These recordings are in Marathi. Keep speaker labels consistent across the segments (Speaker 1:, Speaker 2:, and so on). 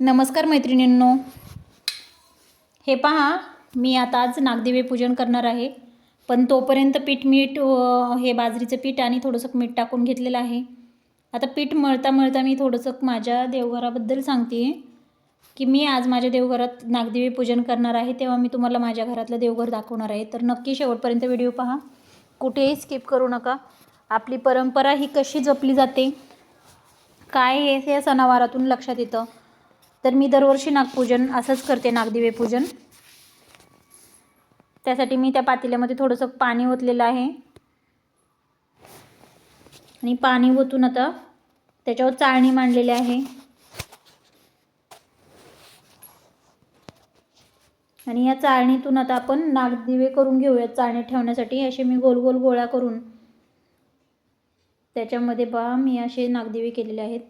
Speaker 1: नमस्कार मैत्रिणींनो. हे पहा मी आता आज नागदेवी पूजन करणार आहे. पण तोपर्यंत पीठ मीठ हे बाजरीचं पीठ आणि थोडंसं मीठ टाकून घेतलेलं आहे. आता पीठ मळता मळता मी थोडंसं माझ्या देवघराबद्दल सांगते. की मी आज माझ्या देवघरात नागदेवी पूजन करणार आहे. तेव्हा मी तुम्हाला माझ्या घरातलं देवघर दाखवणार आहे. तर नक्की शेवटपर्यंत व्हिडिओ पहा. कुठेही स्किप करू नका. आपली परंपरा ही कशी जपली जाते? काय हे हे सणावारातून लक्षात येतं? तर मी दरवर्षी नागपूजन असंच करते नागदिवे पूजन. त्यासाठी मी त्या पातेल्यामध्ये थोडंसं पाणी ओतलेलं आहे. आणि पाणी ओतून आता त्याच्यावर चाळणी मांडलेली आहे. आणि या चाळणीतून आता आपण नागदिवे करून घेऊयात चाळणी ठेवण्यासाठी. असे मी गोल गोल गोळा करून त्याच्यामध्ये बा मी असे नागदिवे केलेले आहेत.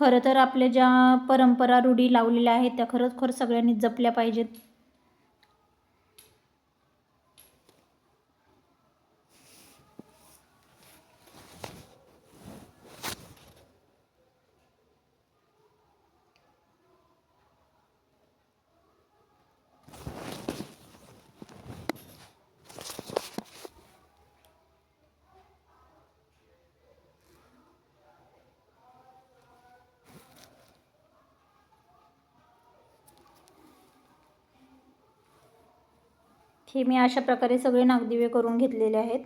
Speaker 1: खरं तर आपल्या ज्या परंपरा रूढी लावलेल्या आहेत त्या खरंच सगळ्यांनी जपल्या पाहिजेत. हे मी अशा प्रकारे सगळे नागदिवे करून घेतलेले आहेत.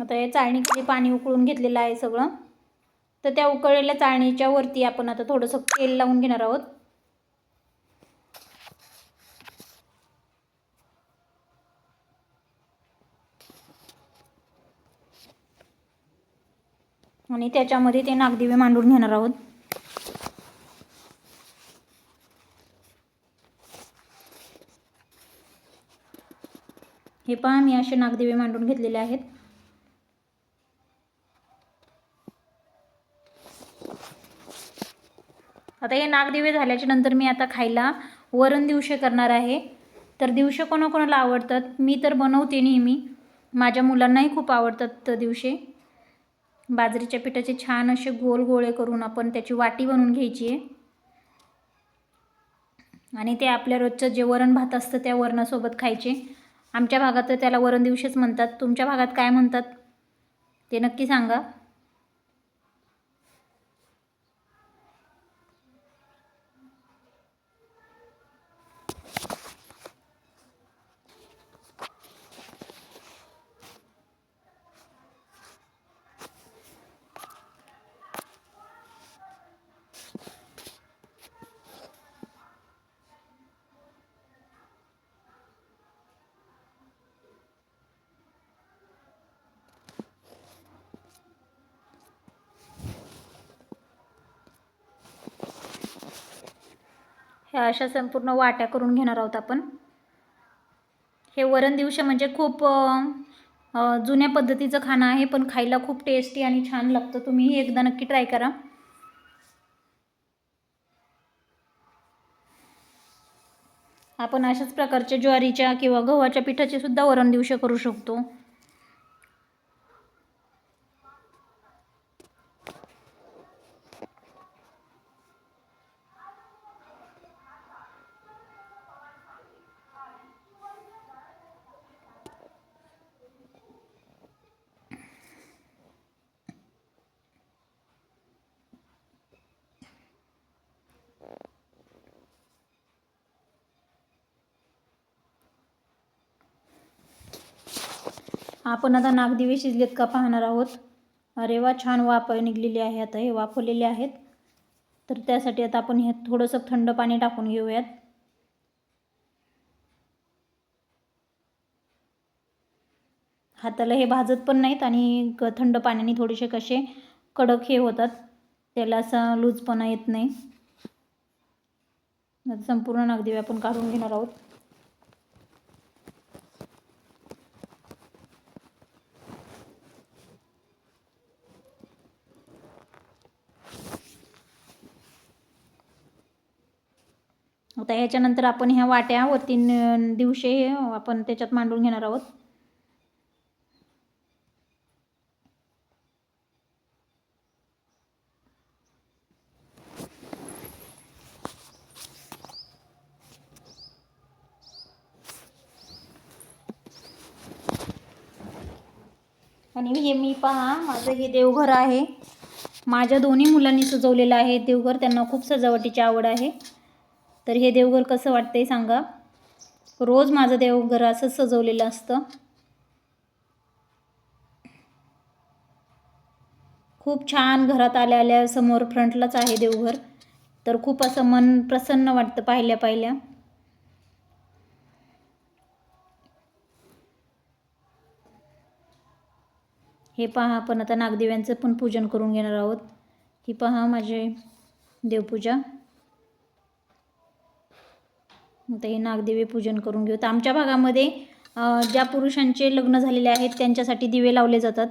Speaker 1: आता हे चाळणीखाली पाणी उकळून घेतलेलं आहे सगळं. तर त्या उकळलेल्या चाळणीच्या वरती आपण आता थोडंसं तेल लावून घेणार आहोत. आणि त्याच्यामध्ये ते नागदिवे मांडून घेणार आहोत. हे पहा मी असे नागदिवे मांडून घेतलेले आहेत. आता हे नागदिवे झाल्याच्यानंतर मी आता खायला वरण दिवशे करणार आहे. तर दिवशे कोणाकोणाला आवडतात? मी तर बनवते नेहमी. माझ्या मुलांनाही खूप आवडतात तर दिवशे. बाजरीच्या पिठाचे छान असे गोल गोळे करून आपण त्याची वाटी बनवून घ्यायची आहे. आणि ते आपल्या रोजचं जे वरण भात असतं त्या वरणासोबत खायचे. आमच्या भागात तर त्याला वरण दिवशीच म्हणतात. तुमच्या भागात काय म्हणतात? ते नक्की सांगा. ह्या अशा संपूर्ण वाट्या करून घेणार आहोत आपण. हे वरण दिवशी म्हणजे खूप जुन्या पद्धतीचं खाणं आहे पण खायला खूप टेस्टी आणि छान लागतं. तुम्ही एकदा नक्की ट्राय करा. आपण अशाच प्रकारच्या ज्वारीच्या किंवा गव्हाच्या पिठाचे सुद्धा वरण दिवशी करू शकतो. आपण आता नागदिवे शिजलेत का पाहणार आहोत? अरे वा छान वाफ निघलेली आहे आता हे वाफवलेले आहेत. तर त्यासाठी आता आपण हे थोडंसं थंड पाणी टाकून घेऊयात. हाताला हे भाजत पण नाहीत आणि क- थंड पाण्याने थोडेसे कसे कडक हे होतात त्याला असा लूजपणा येत नाही. संपूर्ण नागदिवे आपण काढून घेणार आहोत. आता ह्याच्यानंतर आपण ह्या वाट्या वरती न- दिवशे आपण त्याच्यात मांडून घेणार आहोत. आणि हे मी पहा माझं हे देवघर आहे. माझ्या दोन्ही मुलांनी सजवलेलं आहे. देवघर त्यांना खूप सजावटीची आवड आहे. तर हे देवघर कसं वाटतंय सांगा. रोज माझं देवघर असं सजवलेलं असतं. खूप छान घरात आल्या आल्या समोर फ्रंटलाच आहे देवघर. तर खूप असं मन प्रसन्न वाटतं पाहिल्या पाहिल्या. हे पहा आपण आता नागदेव्यांचं पण पूजन करून घेणार आहोत. ही पहा माझे देवपूजा. तर हे नागदेवे पूजन करून घेऊ. तर आमच्या भागामध्ये ज्या पुरुषांचे लग्न झालेले आहेत त्यांच्यासाठी दिवे लावले जातात.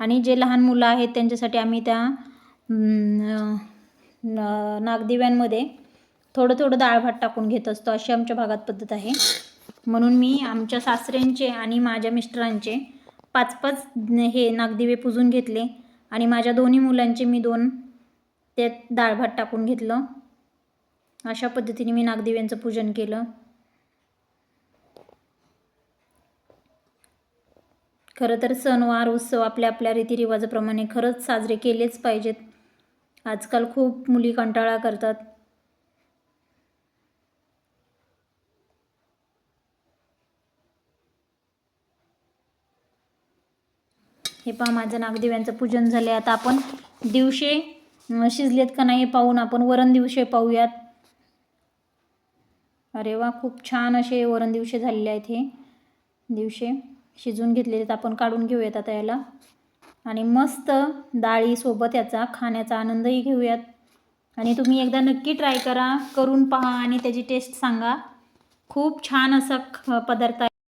Speaker 1: आणि जे लहान मुलं आहेत त्यांच्यासाठी आम्ही त्या नागदिव्यांमध्ये थोडं थोडं दाळभात टाकून घेत असतो. अशी आमच्या भागात पद्धत आहे. म्हणून मी आमच्या सासऱ्यांचे आणि माझ्या मिस्टरांचे पाच पाच हे नागदिवे पुजून घेतले. आणि माझ्या दोन्ही मुलांचे मी दोन त्यात डाळ भात टाकून घेतलं. अशा पद्धतीने मी नागदिव्यांचं पूजन केलं. खरं तर सणवार उत्सव आपल्या आपल्या रीतिरिवाजाप्रमाणे खरंच साजरे केलेच पाहिजेत. आजकाल खूप मुली कंटाळा करतात. हे पहा माझं नागदेव्यांचं पूजन झाले आता आपण दिवशे शिजलेत का नाही हे पाहून आपण वरण दिवशे पाहूयात. अरे वा खूप छान असे वरण दिवशे झालेले आहेत हे. दिवशे शिजून घेतलेले आहेत. आपण काढून घेऊयात आता याला. आणि मस्त डाळीसोबत याचा खाण्याचा आनंदही घेऊयात. आणि तुम्ही एकदा नक्की ट्राय करा. करून पहा आणि त्याची टेस्ट सांगा. खूप छान असा ख पदार्थ